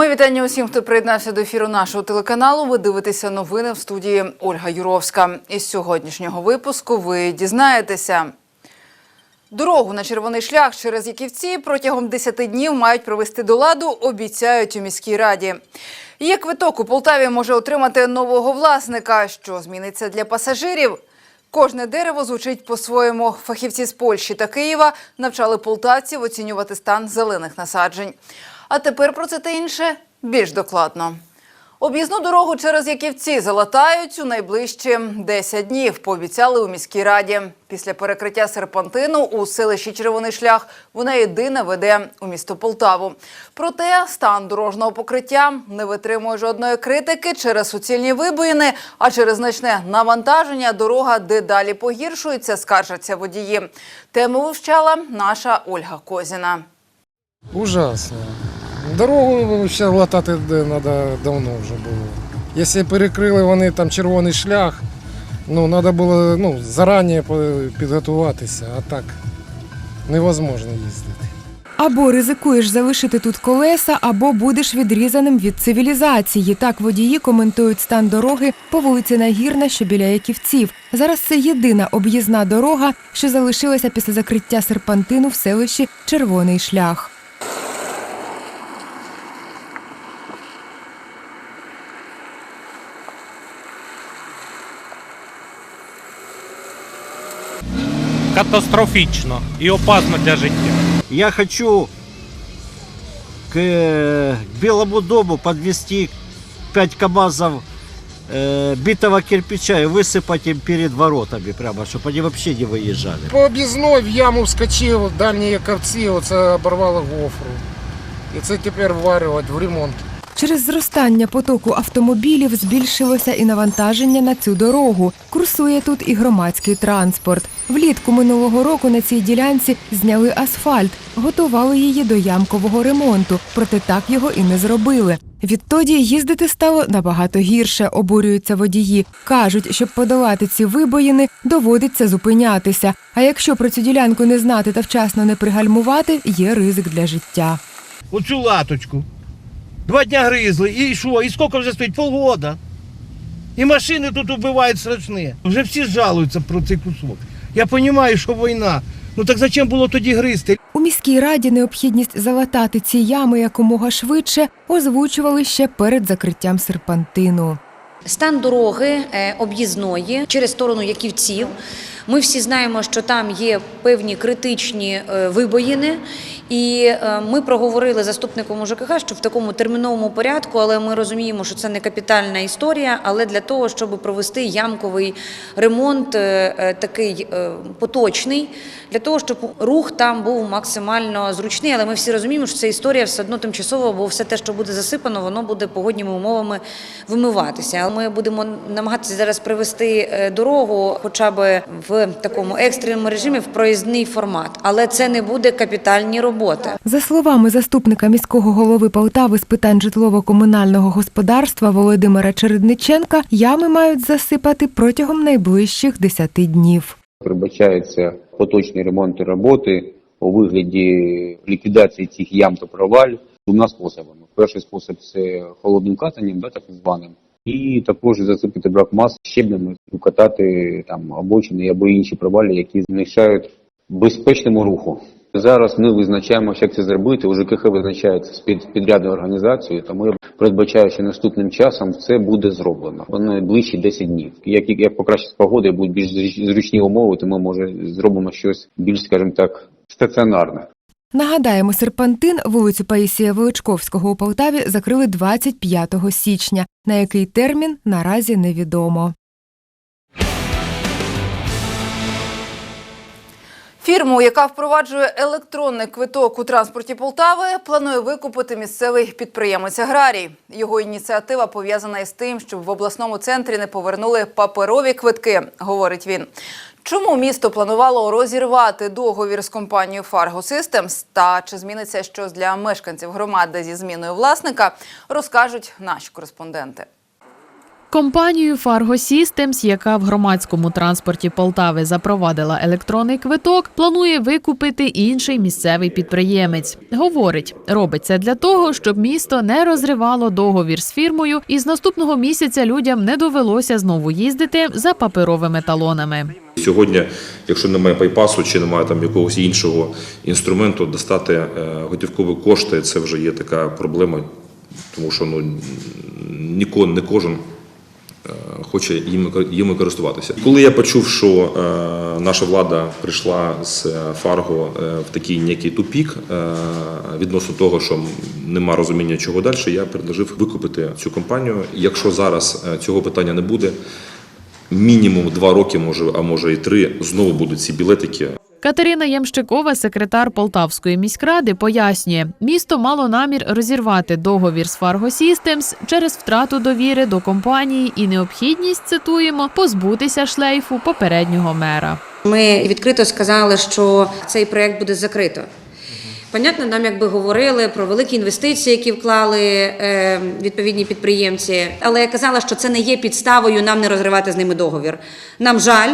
Ми вітання усім, хто приєднався до ефіру нашого телеканалу. Ви дивитеся новини в студії Ольга Юровська. Із сьогоднішнього випуску ви дізнаєтеся. Дорогу на червоний шлях через Яківці протягом 10 днів мають провести до ладу, обіцяють у міській раді. Є квиток у Полтаві може отримати нового власника. Що зміниться для пасажирів? Кожне дерево звучить по-своєму. Фахівці з Польщі та Києва навчали полтавців оцінювати стан зелених насаджень. А тепер про це та інше більш докладно. Об'їзну дорогу через Яківці залатають у найближчі 10 днів, пообіцяли у міській раді. Після перекриття серпантину у селищі Червоний шлях вона єдина веде у місто Полтаву. Проте стан дорожнього покриття не витримує жодної критики через суцільні вибоїни, а через значне навантаження дорога дедалі погіршується, скаржаться водії. Тему вивчала наша Ольга Козіна. Ужасно. Дорогу ще латати треба давно вже було. Якщо перекрили вони там червоний шлях, ну треба було ну, зарані підготуватися, а так невозможно їздити. Або ризикуєш залишити тут колеса, або будеш відрізаним від цивілізації. Так водії коментують стан дороги по вулиці Нагірна, що біля Яківців. Зараз це єдина об'їзна дорога, що залишилася після закриття серпантину в селищі Червоний шлях. катастрофічно і опасно для життя. Я хочу к э, Белому дому подвести 5 КАМАЗов э, битого кирпича и высыпать им перед воротами, прямо, чтобы они вообще не выезжали. По об'їзної в яму вскочив, дальні якорці, оце оборвало гофру. І це тепер вварювати в ремонт. Через зростання потоку автомобілів збільшилося і навантаження на цю дорогу. Курсує тут і громадський транспорт. Влітку минулого року на цій ділянці зняли асфальт, готували її до ямкового ремонту, проте так його і не зробили. Відтоді їздити стало набагато гірше, обурюються водії. Кажуть, щоб подолати ці вибоїни, доводиться зупинятися. А якщо про цю ділянку не знати та вчасно не пригальмувати, є ризик для життя. оцю латочку. Два дня гризли, і що? І скільки вже стоїть? Полгода. І машини тут убивають страшні. Вже всі жалуються про цей кусок. Я розумію, що війна. Ну так зачем було тоді гризти? У міській раді необхідність залатати ці ями якомога швидше озвучували ще перед закриттям серпантину. Стан дороги е, об'їзної через сторону Яківців. Ми всі знаємо, що там є певні критичні е, вибоїни, і е, ми проговорили заступником ЖКХ, що в такому терміновому порядку, але ми розуміємо, що це не капітальна історія. Але для того, щоб провести ямковий ремонт, е, е, такий поточний, для того, щоб рух там був максимально зручний. Але ми всі розуміємо, що ця історія все одно тимчасова, бо все те, що буде засипано, воно буде погодніми умовами вимиватися. Ми будемо намагатися зараз привести дорогу, хоча б в такому екстреному режимі, в проїзний формат. Але це не буде капітальні роботи. За словами заступника міського голови Полтави з питань житлово-комунального господарства Володимира Чередниченка, ями мають засипати протягом найближчих 10 днів. Передбачаються поточні ремонти роботи у вигляді ліквідації цих ям та проваль двома способами. Перший спосіб це холодним катанням, да, так званим, і також засипати брак мас щебнями, укатати там обочини або інші провалі, які змішають безпечному руху. Зараз ми визначаємо, як це зробити. У ЖКХ визначається з під підрядною організацією, тому я передбачаю, що наступним часом це буде зроблено. Воно найближчі 10 днів. Як, як покращиться погода, будуть більш зручні умови, то ми може зробимо щось більш, скажімо так, стаціонарне. Нагадаємо, серпантин вулицю Паїсія Величковського у Полтаві закрили 25 січня. На який термін наразі невідомо. Фірму, яка впроваджує електронний квиток у транспорті Полтави, планує викупити місцевий підприємець Аграрій. Його ініціатива пов'язана із тим, щоб в обласному центрі не повернули паперові квитки, говорить він. Чому місто планувало розірвати договір з компанією Fargo Systems та чи зміниться щось для мешканців громади зі зміною власника, розкажуть наші кореспонденти. Компанію Fargo Systems, яка в громадському транспорті Полтави запровадила електронний квиток, планує викупити інший місцевий підприємець. Говорить, робить це для того, щоб місто не розривало договір з фірмою, і з наступного місяця людям не довелося знову їздити за паперовими талонами. Сьогодні, якщо немає пайпасу чи немає там якогось іншого інструменту, достати е, готівкові кошти це вже є така проблема, тому що ну ніко, не кожен хоче їм користуватися. Коли я почув, що е, наша влада прийшла з Фарго е, в такий ніякий тупік е, відносно того, що нема розуміння, чого далі, я предложив викупити цю компанію. Якщо зараз е, цього питання не буде, мінімум два роки, може, а може і три, знову будуть ці білетики. Катерина Ямщикова, секретар Полтавської міськради, пояснює, місто мало намір розірвати договір з Fargo Systems через втрату довіри до компанії і необхідність цитуємо позбутися шлейфу попереднього мера. Ми відкрито сказали, що цей проект буде закрито. Понятно, нам якби говорили про великі інвестиції, які вклали е, відповідні підприємці. Але я казала, що це не є підставою нам не розривати з ними договір. Нам жаль.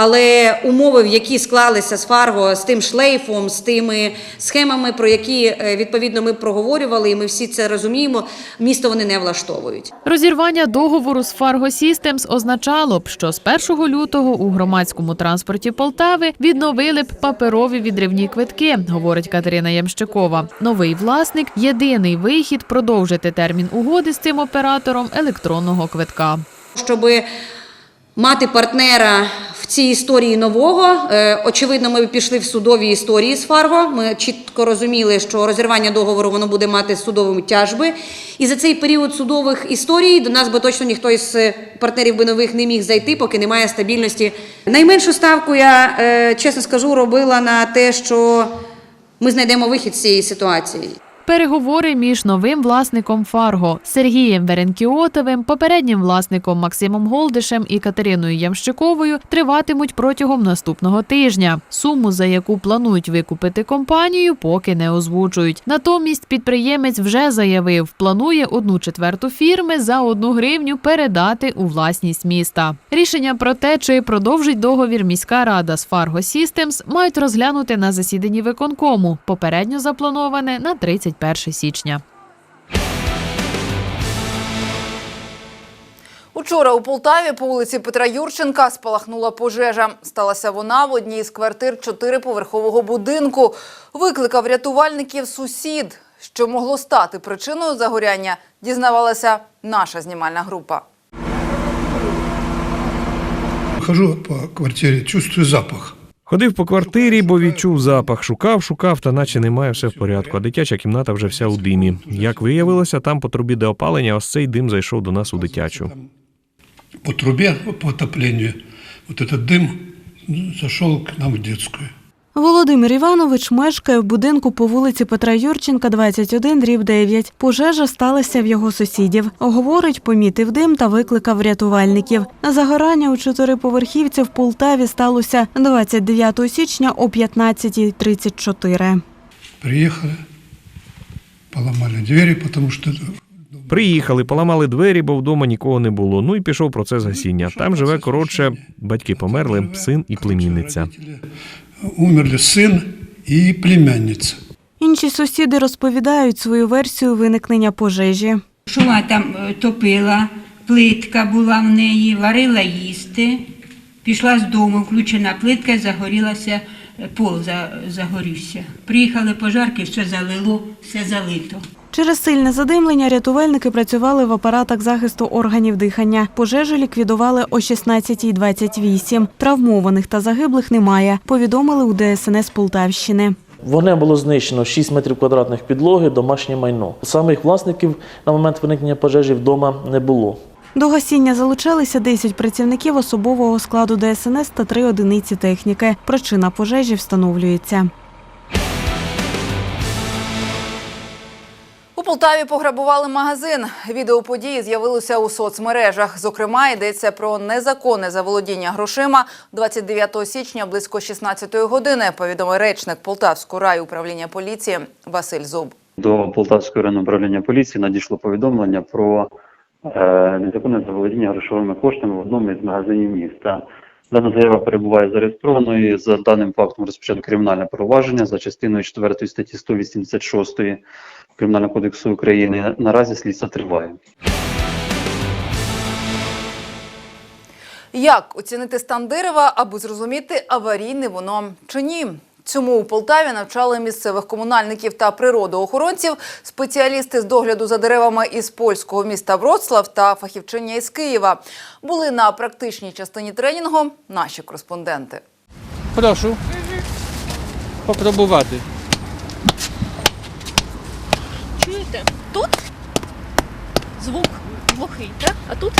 Але умови, в які склалися з Фарго, з тим шлейфом, з тими схемами, про які е, відповідно ми проговорювали, і ми всі це розуміємо, місто вони не влаштовують. Розірвання договору з Fargo Systems означало б, що з 1 лютого у громадському транспорті Полтави відновили б паперові відривні квитки, говорить Катерина Ямщикова. Новий власник єдиний вихід продовжити термін угоди з цим оператором електронного квитка. Щоб мати партнера цій історії нового, е, очевидно, ми пішли в судові історії з Фарго. Ми чітко розуміли, що розірвання договору воно буде мати судові тяжби. І за цей період судових історій до нас би точно ніхто із е, партнерів би нових не міг зайти, поки немає стабільності. Найменшу ставку я е, чесно скажу, робила на те, що ми знайдемо вихід з цієї ситуації. Переговори між новим власником Фарго Сергієм Веренкіотовим, попереднім власником Максимом Голдишем і Катериною Ямщиковою триватимуть протягом наступного тижня. Суму, за яку планують викупити компанію, поки не озвучують. Натомість підприємець вже заявив, планує одну четверту фірми за одну гривню передати у власність міста. Рішення про те, чи продовжить договір міська рада з Fargo Systems, мають розглянути на засіданні виконкому, попередньо заплановане на 31 січня. Учора у Полтаві по вулиці Петра Юрченка спалахнула пожежа. Сталася вона в одній з квартир чотириповерхового будинку. Викликав рятувальників сусід. Що могло стати причиною загоряння, дізнавалася наша знімальна група. Хожу по квартире, чувствую запах. Ходив по квартирі, бо відчув запах. Шукав, шукав, та наче немає все в порядку. А дитяча кімната вже вся у димі. Як виявилося, там по трубі де опалення, ось цей дим зайшов до нас у дитячу. По трубі по отопленню, от этот дим зайшов к нам в детскую. Володимир Іванович мешкає в будинку по вулиці Петра Юрченка, 21, дріб 9. Пожежа сталася в його сусідів. Говорить, помітив дим та викликав рятувальників. Загорання у чотириповерхівці в Полтаві сталося 29 січня о 15.34. Приехали, поломали двери, потому что Приїхали, поламали двері, бо вдома нікого не було. Ну і пішов процес гасіння. Там живе коротше, батьки померли, син і племінниця. Умерли сын и племянница. Інші сусіди розповідають свою версію виникнення пожежі. Що вона там е, топила, плитка була в неї, варила їсти. Пішла з дому, включена плитка, загорілася, е, пол загорівся. Приїхали пожарки, все залило, все залито. Через сильне задимлення рятувальники працювали в апаратах захисту органів дихання. Пожежу ліквідували о 16.28. Травмованих та загиблих немає, повідомили у ДСНС Полтавщини. Вогнем було знищено 6 метрів квадратних підлоги, домашнє майно. Самих власників на момент виникнення пожежі вдома не було. До гасіння залучалися 10 працівників особового складу ДСНС та 3 одиниці техніки. Причина пожежі встановлюється. Полтаві пограбували магазин. Відео події з'явилося у соцмережах. Зокрема, йдеться про незаконне заволодіння грошима 29 січня близько 16 години. Повідомив речник Полтавського райуправління поліції Василь Зуб. До Полтавського районного управління поліції надійшло повідомлення про е, незаконне заволодіння грошовими коштами в одному із магазинів міста. Дана заява перебуває зареєстрованою. За даним фактом розпочато кримінальне провадження за частиною 4 статті 186 Кримінального кодексу України. Наразі слідство триває. Як оцінити стан дерева, аби зрозуміти, аварійне воно чи ні? Цьому у Полтаві навчали місцевих комунальників та природоохоронців, спеціалісти з догляду за деревами із польського міста Вроцлав та фахівчиня із Києва. Були на практичній частині тренінгу наші кореспонденти. Прошу. Попробувати. Чуєте? Тут звук глухий, так? А тут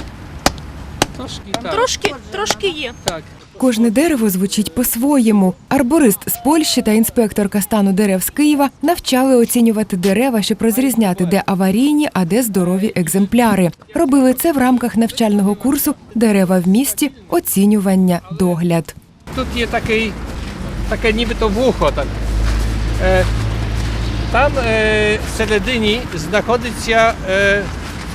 Трошки трошки, трошки є. Так. Кожне дерево звучить по-своєму. Арборист з Польщі та інспекторка стану дерев з Києва навчали оцінювати дерева, щоб розрізняти, де аварійні, а де здорові екземпляри. Робили це в рамках навчального курсу Дерева в місті, оцінювання, догляд. Тут є такий, таке нібито вухо. Так. Е, там е, всередині знаходиться е,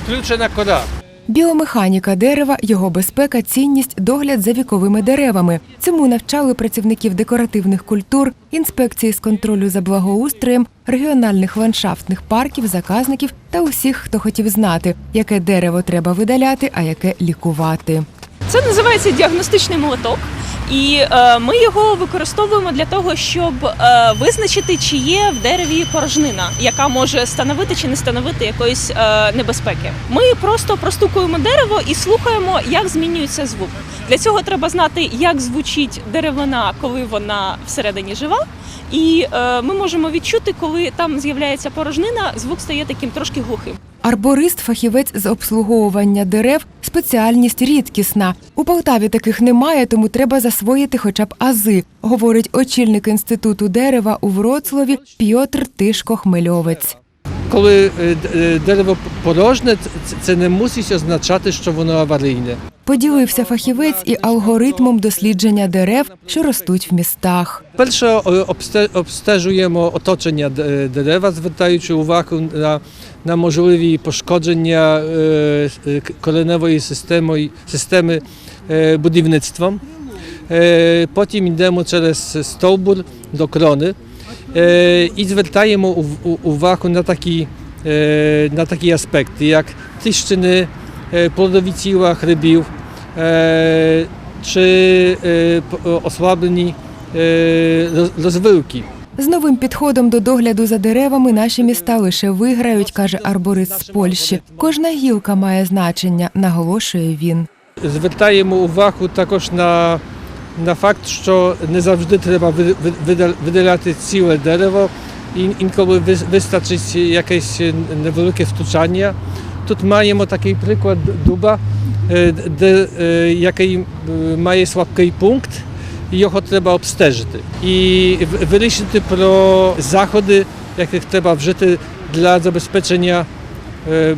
включена кора. Біомеханіка дерева, його безпека, цінність, догляд за віковими деревами. Цьому навчали працівників декоративних культур, інспекції з контролю за благоустроєм, регіональних ландшафтних парків, заказників та усіх, хто хотів знати, яке дерево треба видаляти, а яке лікувати. Це називається діагностичний молоток. І е, ми його використовуємо для того, щоб е, визначити, чи є в дереві порожнина, яка може становити чи не становити якоїсь е, небезпеки. Ми просто простукуємо дерево і слухаємо, як змінюється звук. Для цього треба знати, як звучить деревина, коли вона всередині жива. І е, ми можемо відчути, коли там з'являється порожнина, звук стає таким трошки глухим. Арборист, фахівець з обслуговування дерев, спеціальність рідкісна. У Полтаві таких немає, тому треба засвоїти хоча б ази, говорить очільник інституту дерева у Вроцлаві Пьотр Тишко Хмельовець. Коли е, е, дерево порожне, це- не мусить означати, що воно аварійне. Поділився фахівець і алгоритмом дослідження дерев, що ростуть в містах. Перше е, обстежуємо оточення дерева, звертаючи увагу на, на можливі пошкодження кореневої системи, системи будівництвом. Е, Потім йдемо через стовбур до крони і звертаємо увагу на такі, на такі аспекти, як тріщини, плодові тіла грибів, чи ослаблені розвилки. З новим підходом до догляду за деревами наші міста лише виграють, каже арборист з Польщі. Кожна гілка має значення, наголошує він. Звертаємо увагу також на, на факт, що не завжди треба ви- ви- вида- видаляти ціле дерево. Ін- Інколи вис- вистачить якесь невелике втручання. Тут маємо такий приклад дуба, е, де, е, який е, має слабкий пункт, і його треба обстежити. І в- вирішити про заходи, яких треба вжити для забезпечення е,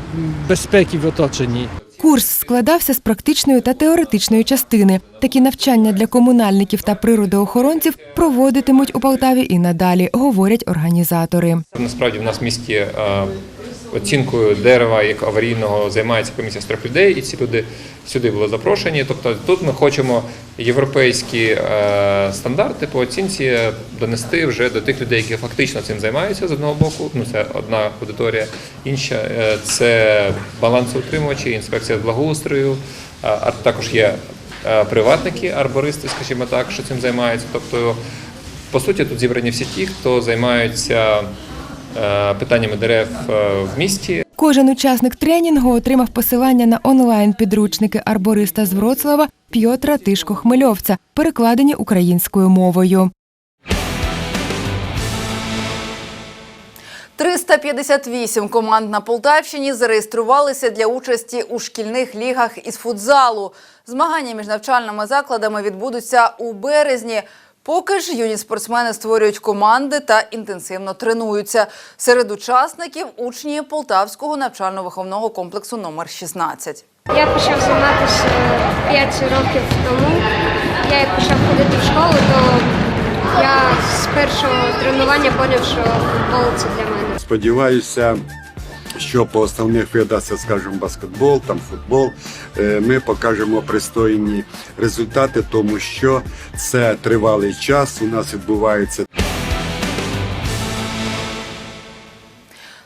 безпеки в оточенні. Курс складався з практичної та теоретичної частини. Такі навчання для комунальників та природоохоронців проводитимуть у Полтаві і надалі, говорять організатори. Насправді в нас в місті е, оцінкою дерева як аварійного займається комісія з людей, і ці люди сюди були запрошені. Тобто тут ми хочемо європейські е, стандарти по оцінці донести вже до тих людей, які фактично цим займаються з одного боку. Ну це одна аудиторія, інша е, це балансоутримувачі, інспекція з благоустрою, а також є е, приватники, арбористи, скажімо так, що цим займаються. Тобто, по суті, тут зібрані всі ті, хто займаються е, питаннями дерев е, в місті. Кожен учасник тренінгу отримав посилання на онлайн-підручники арбориста з Вроцлава Пьотра Тишко Хмельовця, перекладені українською мовою. 358 команд на Полтавщині зареєструвалися для участі у шкільних лігах із футзалу. Змагання між навчальними закладами відбудуться у березні. Поки ж юні спортсмени створюють команди та інтенсивно тренуються. Серед учасників учні Полтавського навчально-виховного комплексу номер 16. Я почав займатися 5 років тому. Я як почав ходити в школу, то я з першого тренування зрозумів, що футбол це для мене. Сподіваюся що по основних видах, це, скажімо, баскетбол, там футбол, е, ми покажемо пристойні результати, тому що це тривалий час. У нас відбувається